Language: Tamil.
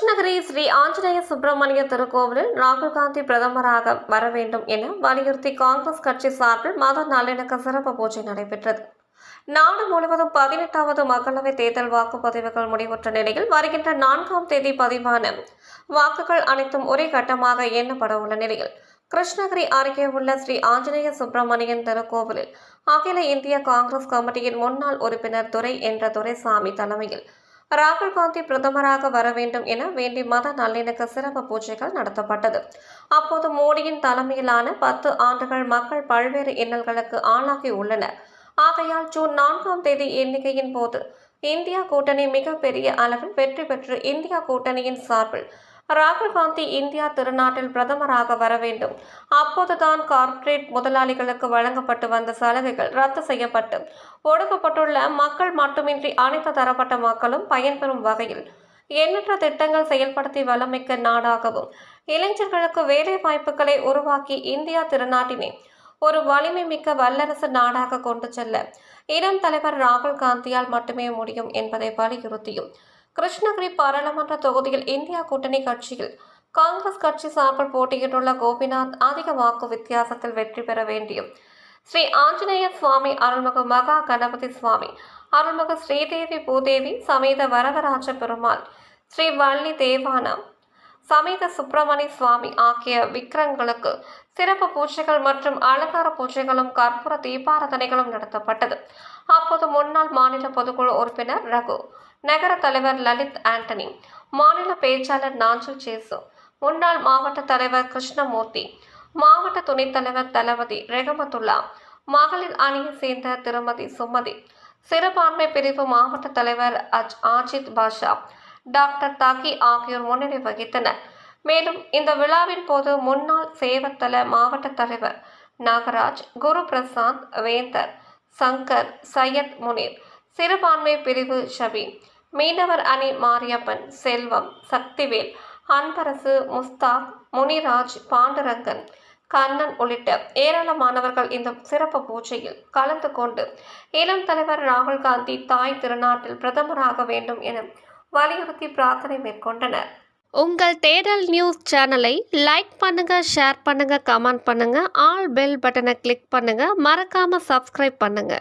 கிருஷ்ணகிரி ஸ்ரீ ஆஞ்சநேய சுப்பிரமணிய திருக்கோவிலில் ராகுல் காந்தி பிரதமராக வர வேண்டும் என வலியுறுத்தி காங்கிரஸ் கட்சி சார்பில் மத நல்லிணக்க சிறப்பு பூஜை நடைபெற்றது. நாடு முழுவதும் பதினெட்டாவது மக்களவைத் தேர்தல் வாக்குப்பதிவுகள் முடிவுற்ற நிலையில் வருகின்ற நான்காம் தேதி பதிவான வாக்குகள் அனைத்தும் ஒரே கட்டமாக எண்ணப்பட உள்ள நிலையில் கிருஷ்ணகிரி அருகே உள்ள ஸ்ரீ ஆஞ்சநேய சுப்பிரமணியன் திருக்கோவிலில் அகில இந்திய காங்கிரஸ் கமிட்டியின் முன்னாள் உறுப்பினர் துரை என்ற துரைசாமி தலைமையில் ராகுல் காந்தி பிரதமராக வர வேண்டும் என வேண்டி மத நல்லிணக்க சிறப்பு பூஜைகள் நடத்தப்பட்டது. அப்போது மோடியின் தலைமையிலான பத்து ஆண்டுகள் மக்கள் பல்வேறு இன்னல்களுக்கு ஆளாகி உள்ளனர் ஆகையால் ஜூன் நான்காம் தேதி எண்ணிக்கையின் போது இந்தியா கூட்டணி மிகப்பெரிய அளவில் வெற்றி பெற்று இந்தியா கூட்டணியின் சார்பில் ராகுல் காந்தி இந்தியா திருநாட்டில் பிரதமராக வர வேண்டும். அப்போதுதான் கார்ப்பரேட் முதலாளிகளுக்கு வழங்கப்பட்டு வந்த சலுகைகள் ரத்து செய்யப்பட்டு ஒடுக்கப்பட்டுள்ள மக்கள் மட்டுமின்றி அனைத்து தரப்பட்ட மக்களும் பயன்பெறும் வகையில் எண்ணற்ற திட்டங்கள் செயல்படுத்தி வளமிக்க நாடாகவும் இளைஞர்களுக்கு வேலை வாய்ப்புகளை உருவாக்கி இந்தியா திருநாட்டினை ஒரு வலிமை மிக்க வல்லரசு நாடாக கொண்டு செல்ல இளம் தலைவர் ராகுல் காந்தியால் மட்டுமே முடியும் என்பதை வலியுறுத்தியும் கிருஷ்ணகிரி பாராளுமன்ற தொகுதியில் இந்தியா கூட்டணி கட்சியில் காங்கிரஸ் கட்சி சார்பில் போட்டியிட்டுள்ள கோபிநாத் அதிக வாக்கு வித்தியாசத்தில் வெற்றி பெற வேண்டியும் ஸ்ரீ ஆஞ்சநேய சுவாமி அருள்மிகு மகா கணபதி சுவாமி அருள்மிகு ஸ்ரீதேவி பூதேவி சமேத வரதராஜ பெருமாள் ஸ்ரீ வள்ளி தேவானம் சமேத சுப்பிரமணிய சுவாமி ஆகிய விக்கிரங்களுக்கு சிறப்பு பூஜைகள் மற்றும் அலங்கார பூஜைகளும் கற்பூர தீபாரதனைகளும் நடத்தப்பட்டது. அப்போது முன்னாள் மாநில பொதுக்குழு உறுப்பினர் ரகு நகர தலைவர் லலித் ஆண்டனி மாநில பேச்சாளர் நாஞ்சல் சேசு முன்னாள் மாவட்ட தலைவர் கிருஷ்ணமூர்த்தி மாவட்ட துணைத் தலைவர் தளபதி ரெகமத்துல்லா மகளிர் அணியை சேர்ந்த திருமதி சுமதி சிறுபான்மை பிரிவு மாவட்ட தலைவர் அஜ் ஆஜித் பாஷா டாக்டர் தாக்கி ஆகியோர் முன்னிலை வகித்தனர். மேலும் இந்த விழாவின் போது முன்னாள் சேவத்தல மாவட்ட தலைவர் நாகராஜ் குரு பிரசாந்த் வேந்தர் சங்கர் சையத் முனீர் சிறுபான்மை பிரிவு ஷபி மீனவர் அணி மாரியப்பன் செல்வம் சக்திவேல் அன்பரசு முஸ்தாக் முனிராஜ் பாண்டுரங்கன் கண்ணன் உள்ளிட்ட ஏராளமானவர்கள் இந்த சிறப்பு பூஜையில் கலந்து கொண்டு இளம் தலைவர் ராகுல் காந்தி தாய் திருநாட்டில் பிரதமராக வேண்டும் என வலியுறுத்தி பிரார்த்தனை மேற்கொண்டனர். உங்கள் தேடல் நியூஸ் சேனலை லைக் பண்ணுங்க ஷேர் பண்ணுங்க கமெண்ட் பண்ணுங்க ஆல் பெல் பட்டனை கிளிக் பண்ணுங்க மறக்காம சப்ஸ்கிரைப் பண்ணுங்க.